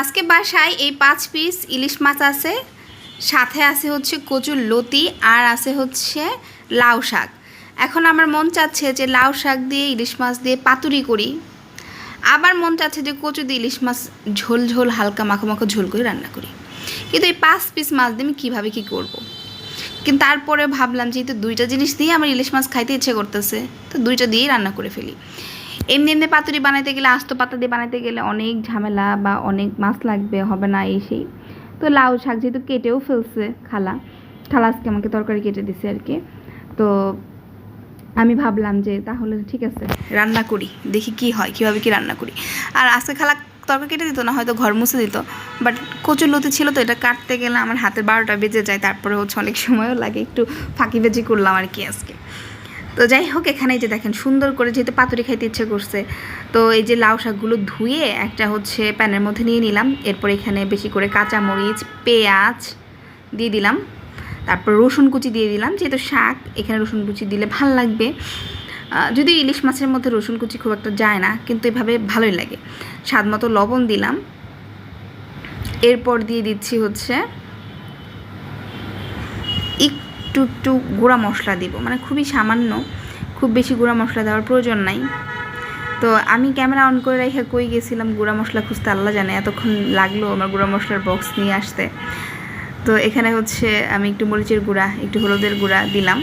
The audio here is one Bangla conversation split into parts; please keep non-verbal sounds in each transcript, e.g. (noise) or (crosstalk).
আজকে বাসায় এই পাঁচ পিস ইলিশ মাছ আছে। সাথে আছে হচ্ছে কচুর লতি আর আছে হচ্ছে লাউ শাক। এখন আমার মন চাচ্ছে যে লাউ শাক দিয়ে, ইলিশ মাছ দিয়ে পাতুরি করি। আবার মন চাচ্ছে যে কচু দিয়ে ইলিশ মাছ ঝোল ঝোল, হালকা মাখো মাখো ঝোল করে রান্না করি। কিন্তু এই পাঁচ পিস মাছ দিয়ে আমি কীভাবে কী করব। কিন্তু তারপরে ভাবলাম যেহেতু দুইটা জিনিস দিয়ে আমার ইলিশ মাছ খাইতে ইচ্ছে করতেছে, তো দুইটা দিয়েই রান্না করে ফেলি। এমনি এমনি পাতুরি বানাইতে গেলে, আস্ত পাতা দিয়ে বানাইতে গেলে অনেক ঝামেলা বা অনেক মাছ লাগবে, হবে না এই সেই। তো লাউ শাক যেহেতু কেটেও ফেলছে খালা খালা আজকে আমাকে তরকারি কেটে দিছে আর কি। তো আমি ভাবলাম যে তাহলে ঠিক আছে, রান্না করি, দেখি কি হয়, কীভাবে কি রান্না করি। আর আজকে খালা তরকারি কেটে দিত না, হয়তো ঘর মুছে দিত বাট কচুর লতি ছিল তো, এটা কাটতে গেলে আমার হাতের বারোটা বেজে যায়, তারপরে হচ্ছে অনেক সময়ও লাগে, একটু ফাঁকি বেজি করলাম আর কি আজকে। তো যাই হোক, এখানে যে দেখেন, সুন্দর করে যেহেতু পাতুরি খাইতে ইচ্ছে করছে, তো এই যে লাউ শাকগুলো ধুয়ে একটা হচ্ছে প্যানের মধ্যে নিয়ে নিলাম। এরপর এখানে বেশি করে কাঁচা মরিচ পেঁয়াজ দিয়ে দিলাম। তারপর রসুন কুচি দিয়ে দিলাম। যেহেতু শাক, এখানে রসুন কুচি দিলে ভালো লাগবে। যদি ইলিশ মাছের মধ্যে রসুন কুচি খুব একটা যায় না, কিন্তু এভাবে ভালোই লাগে। স্বাদ মতো লবণ দিলাম। এরপর দিয়ে দিচ্ছি হচ্ছে একটু একটু গুঁড়া মশলা দিব। মানে খুবই সামান্য, খুব বেশি গুঁড়া মশলা দেওয়ার প্রয়োজন নাই। তো আমি ক্যামেরা অন করে রেখে কই গেছিলাম গুঁড়া মশলা খুঁজতে, আল্লাহ জানে, এতক্ষণ লাগল আমার গুঁড়া মশলার বক্স নিয়ে আসতে। তো এখানে হচ্ছে আমি একটু মরিচের গুঁড়া, একটু হলুদের গুঁড়া দিলাম।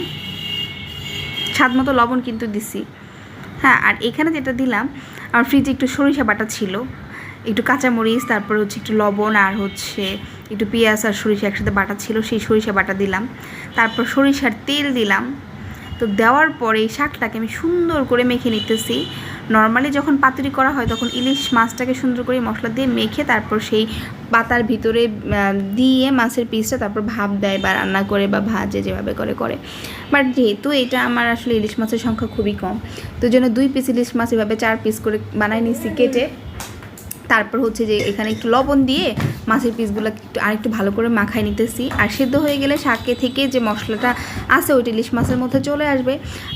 স্বাদ মতো লবণ কিন্তু দিছি। হ্যাঁ আর এখানে যেটা দিলাম, আমার ফ্রিজে একটু সরিষা বাটা ছিল। একটু কাঁচামরিচ, তারপর হচ্ছে একটু লবণ আর হচ্ছে একটু পেঁয়াজ আর সরিষা একসাথে বাটা ছিল, সেই সরিষা বাটা দিলাম। তারপর সরিষার তেল দিলাম। তো দেওয়ার পরে এই শাকটাকে আমি সুন্দর করে মেখে নিতেছি। নর্মালি যখন পাতুরি করা হয় তখন ইলিশ মাছটাকে সুন্দর করে মশলা দিয়ে মেখে তারপর সেই পাতার ভিতরে দিয়ে মাছের পিসটা তারপর ভাপ দেয় বা রান্না করে বা ভাজে যেভাবে করে করে। বাট যেহেতু এটা আমার আসলে ইলিশ মাছের সংখ্যা খুবই কম, তো জন্য দুই পিস ইলিশ মাছ এভাবে চার পিস করে বানাই নিছি কেটে। তারপর হচ্ছে যে এখানে একটু লবণ দিয়ে মাছের পিসগুলো একটু আরেকটু ভালো করে মাখায় নিতেছি। আর সেদ্ধ হয়ে গেলে শাকে থেকে যে মশলাটা আছে ওইটা ইলিশ মাছের মধ্যে চলে আসবে।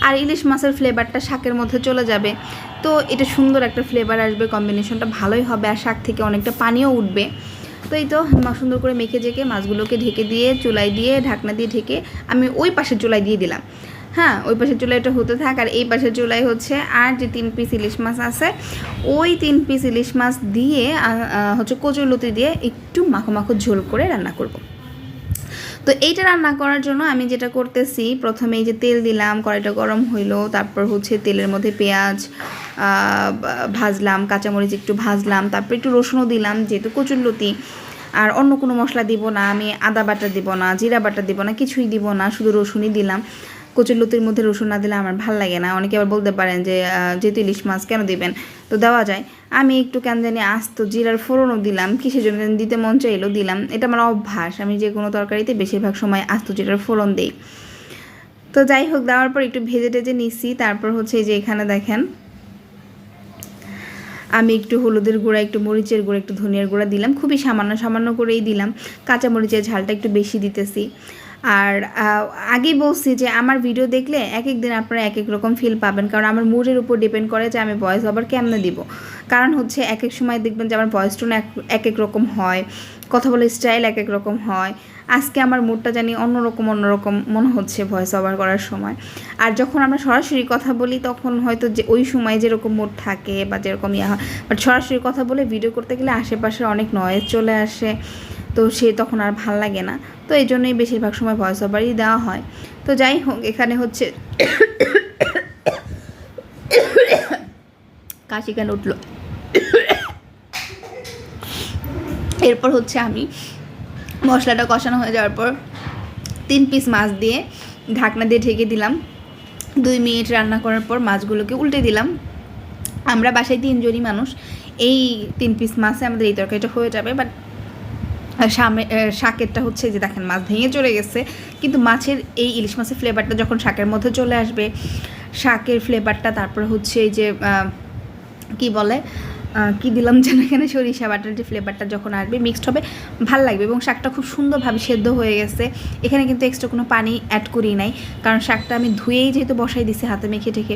আর ইলিশ মাছের ফ্লেভারটা শাকের মধ্যে চলে যাবে। তো এটা সুন্দর একটা ফ্লেভার আসবে, কম্বিনেশনটা ভালোই হবে আর শাক থেকে অনেকটা পানিও উঠবে। তো এই তো সুন্দর করে মেখে জেকে মাছগুলোকে ঢেকে দিয়ে চুলাই দিয়ে, ঢাকনা দিয়ে ঢেকে আমি ওই পাশের চুলাই দিয়ে দিলাম। হ্যাঁ ওই পাশের চুলাইটা হতে থাক, আর এই পাশের চুলাই হচ্ছে আর যে তিন পিস ইলিশ মাছ আছে, ওই তিন পিস ইলিশ মাছ দিয়ে হচ্ছে কচুর লতি দিয়ে একটু মাখো মাখো ঝোল করে রান্না করব। তো এইটা রান্না করার জন্য আমি যেটা করতেছি প্রথমে এই যে তেল দিলাম, কড়াইটা গরম হইল, তারপর হচ্ছে তেলের মধ্যে পেঁয়াজ ভাজলাম, কাঁচামরিচ একটু ভাজলাম, তারপর একটু রসুনও দিলাম, যেহেতু কচুরলতি আর অন্য কোনো মশলা দিব না, আমি আদা বাটা দিব না, জিরা বাটা দিব না, কিছুই দিব না, শুধু রসুনই দিলাম কচুরলতির মধ্যে রসুন না দিলে আমার ভালো লাগে না। অনেকে আবার বলতে পারেন যে যেহেতু ইলিশ মাছ কেন দিবেন? তো দেওয়া যায়। আমি একটু কেন জানি আস্ত জিরার ফোড়নও দিলাম, কিসের জন্য দিতে মন চাইলো দিলাম। এটা আমার অভ্যাস। আমি যে কোনো তরকারিতে বেশিরভাগ সময় আস্ত জিরার ফোড়ন দিই। তো যাই হোক, দেওয়ার পর একটু ভেজে টেজে নিচ্ছি। তারপর হচ্ছে যে এখানে দেখেন, আমি একটু হলুদের গুঁড়া, একটু মরিচের গুঁড়া, একটু ধনিয়ার গুঁড়া দিলাম। খুবই সামান্য সামান্য করেই দিলাম। কাঁচা মরিচের ঝালটা একটু বেশি দিতেছি। আর আগেই বলছি যে আমার ভিডিও দেখলে এক এক দিন আপনারা এক এক রকম ফিল পাবেন। কারণ আমার মুডের উপর ডিপেন্ড করে যে আমি ভয়েস ওভার কেমনে দিব। কারণ হচ্ছে এক এক সময় দেখবেন যে আমার ভয়েস টোন এক এক রকম হয়, কথা বলার স্টাইল এক এক রকম হয়। আজকে আমার মুডটা জানি অন্যরকম অন্যরকম মনে হচ্ছে ভয়েস ওভার করার সময়। আর যখন আমরা সরাসরি কথা বলি, তখন হয়তো যে ওই সময় যেরকম মুড থাকে বা যেরকম ইয়ে হয় বাট সরাসরি কথা বলে ভিডিও করতে গেলে আশেপাশে অনেক নয়েজ চলে আসে। তো সে তখন আর ভালো লাগে না। তো এই জন্যই বেশিরভাগ সময় ভয়েস ওভারই দেওয়া হয়। তো যাই হোক, এখানে হচ্ছে কাশি কেন উঠল? এরপর হচ্ছে আমি মশলাটা কষানো হয়ে যাওয়ার পর তিন পিস মাছ দিয়ে ঢাকনা দিয়ে ঢেকে দিলাম। দুই মিনিট রান্না করার পর মাছগুলোকে উল্টে দিলাম। আমরা বাসায় তিনজনই মানুষ, এই তিন পিস মাছে আমাদের এই তরকারিটা হয়ে যাবে বাট আহ, শাকেরটা হচ্ছে যে দেখেন মাছ ভেঙে চলে গেছে। কিন্তু মাছের এই ইলিশ মাছের ফ্লেভারটা যখন শাকের মধ্যে চলে আসবে শাকের ফ্লেভারটা তারপর হচ্ছে এই যে কি বলে কি দিলাম (laughs) যেন এখানে সরিষা বাটার যে ফ্লেভারটা যখন আসবে মিক্সড হবে, ভালো লাগবে এবং শাকটা খুব সুন্দরভাবে সেদ্ধ হয়ে গেছে। এখানে কিন্তু এক্সট্রা কোনো পানি অ্যাড করি নাই, কারণ শাকটা আমি ধুয়েই যেহেতু বসাই দিছি হাতে মেখে ঠেকে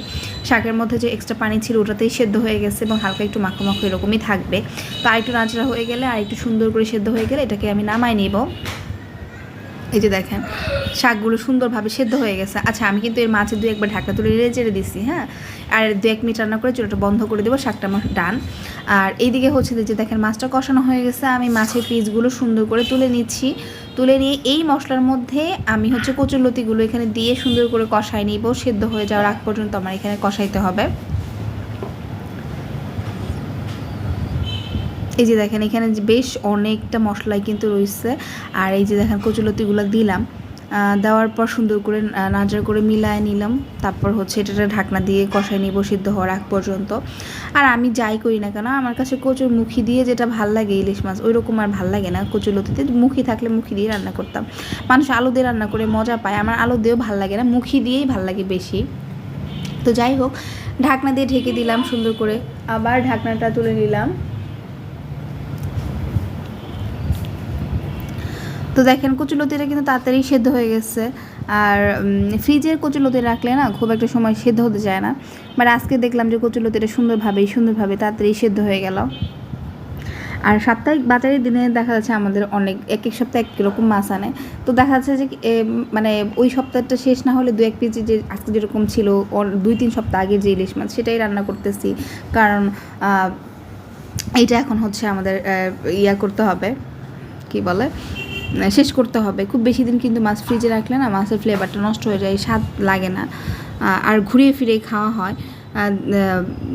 শাকের মধ্যে যে এক্সট্রা পানি ছিল ওটাতেই সেদ্ধ হয়ে গেছে এবং হালকা একটু মাখো মাখো এরকমই থাকবে। তো আর একটু নাচড়া হয়ে গেলে আর একটু সুন্দর করে সেদ্ধ হয়ে গেলে এটাকে আমি নামাই নিব। এই যে দেখেন শাকগুলো সুন্দরভাবে সেদ্ধ হয়ে গেছে। আচ্ছা আমি কিন্তু এর মাছের দু একবার ঢাকা তুলে রেড়ে চেড়ে দিছি হ্যাঁ? আর দু এক মিনিট রান্না করে চুলাটা বন্ধ করে দেবো, শাকটা আমার ডান। আর এইদিকে হচ্ছে যে দেখেন মাছটা কষানো হয়ে গেছে, আমি মাছের পিসগুলো সুন্দর করে তুলে নিচ্ছি। তুলে নিয়ে এই মশলার মধ্যে আমি হচ্ছে কচুরলতিগুলো এখানে দিয়ে সুন্দর করে কষাই নিব, সেদ্ধ হয়ে যাওয়ার আগ পর্যন্ত আমার এখানে কষাইতে হবে। এই যে দেখেন, এখানে বেশ অনেকটা মশলাই কিন্তু রয়েছে। আর এই যে দেখেন কচুলতিগুলো দিলাম। দেওয়ার পর সুন্দর করে নাজার করে মিলায় নিলাম। তারপর হচ্ছে এটাটা ঢাকনা দিয়ে কষাই নিব সিদ্ধ হওয়ার আগ পর্যন্ত। আর আমি যাই করি না কেন, আমার কাছে কচুর মুখি দিয়ে যেটা ভালো লাগে ইলিশ মাছ ওই রকম আর ভালো লাগে না। কচুর লতিতে মুখি থাকলে মুখি দিয়ে রান্না করতাম। মানুষ আলু দিয়ে রান্না করে মজা পায়, আমার আলু দিয়েও ভালো লাগে না, মুখি দিয়েই ভালো লাগে বেশি। তো যাই হোক, ঢাকনা দিয়ে ঢেকে দিলাম সুন্দর করে। আবার ঢাকনাটা তুলে নিলাম। তো দেখেন কচুলতিটা কিন্তু তাড়াতাড়ি সেদ্ধ হয়ে গেছে। আর ফ্রিজের কচুলতি রাখলে না খুব একটা সময় সেদ্ধ হতে যায় না। বাট আজকে দেখলাম যে কচুলতিটা সুন্দরভাবেই, সুন্দরভাবে তাড়াতাড়ি সেদ্ধ হয়ে গেল। আর সাপ্তাহিক বাজারের দিনে দেখা যাচ্ছে আমাদের অনেক, এক এক সপ্তাহে এক রকম মাছ আনে। তো দেখা যাচ্ছে যে মানে ওই সপ্তাহটা শেষ না হলে দু এক পিস যে, আজকে যেরকম ছিল দুই তিন সপ্তাহ আগে যে ইলিশ মাছ, সেটাই রান্না করতেছি। কারণ এটা এখন হচ্ছে আমাদের ইয়া করতে হবে। কি বলে? শেষ করতে হবে। খুব বেশি দিন কিন্তু মাছ ফ্রিজে রাখলে না মাছের ফ্লেভারটা নষ্ট হয়ে যায়, স্বাদ লাগে না। আর ঘুরিয়ে ফিরে খাওয়া হয়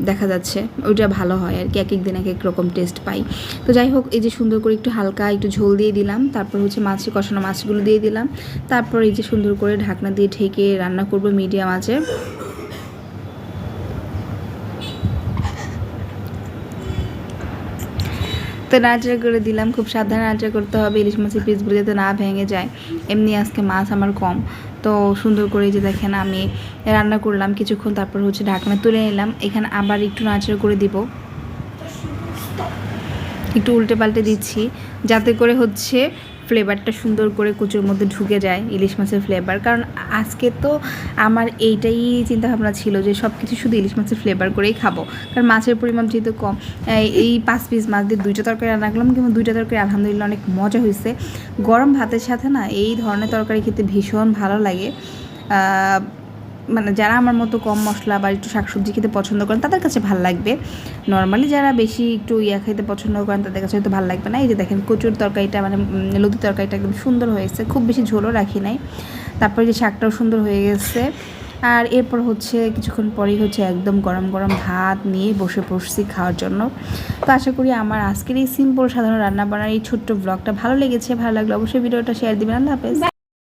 দেখা যাচ্ছে ওইটা ভালো হয় আর কি এক এক দিন এক এক রকম টেস্ট পাই। তো যাই হোক, এই যে সুন্দর করে একটু হালকা একটু ঝোল দিয়ে দিলাম, তারপর হচ্ছে মাছে, কষানো মাছগুলো দিয়ে দিলাম, তারপর এই যে সুন্দর করে ঢাকনা দিয়ে ঢেকে রান্না করব মিডিয়াম আঁচে। তো নাড়াচাড়া করে দিলাম, খুব সাবধানে নাড়াচাড়া করতে হবে, ইলিশ মাছের পিসগুলো যাতে না ভেঙে যায়। এমনি আজকে মাছ আমার কম। তো সুন্দর করে যে দেখেন আমি রান্না করলাম কিছুক্ষণ, তারপর হচ্ছে ঢাকনা তুলে নিলাম। এখানে আবার একটু নাড়াচাড়া করে দিব। একটু উল্টে পাল্টে দিচ্ছি, যাতে করে হচ্ছে ফ্লেভারটা সুন্দর করে কুচুর মধ্যে ঢুকে যায় ইলিশ মাছের ফ্লেভার। কারণ আজকে তো আমার এইটাই চিন্তাভাবনা ছিল যে সব কিছু শুধু ইলিশ মাছের ফ্লেভার করেই খাব। কারণ মাছের পরিমাণ যেহেতু কম এই- পাঁচ পিস মাছ দিয়ে দুইটা তরকারি রান্না করলাম, কিন্তু দুইটা তরকারি আলহামদুলিল্লাহ অনেক মজা হয়েছে। গরম ভাতের সাথে না এই ধরনের তরকারি খেতে ভীষণ ভালো লাগে। মানে যারা আমার মতো কম মশলা বা একটু শাকসবজি খেতে পছন্দ করেন, তাদের কাছে ভালো লাগবে। নর্মালি যারা বেশি একটু ইয়া খেতে পছন্দ করেন, তাদের কাছে হয়তো ভালো লাগবে না। এই যে দেখেন, কচুর তরকারিটা মানে লতি তরকারিটা একদম সুন্দর হয়েছে খুব বেশি ঝোলও রাখি নাই। তারপরে যে শাকটাও সুন্দর হয়ে গেছে। আর এরপর হচ্ছে কিছুক্ষণ পরেই হচ্ছে একদম গরম গরম ভাত নিয়ে বসে পড়ছি খাওয়ার জন্য। তো আশা করি আমার আজকের এই সিম্পল সাধারণ রান্না বান্নার এই ছোট্ট ব্লগটা ভালো লেগেছে। ভালো লাগলে অবশ্যই ভিডিওটা শেয়ার দিবেন। আল্লাহ হাফেজ।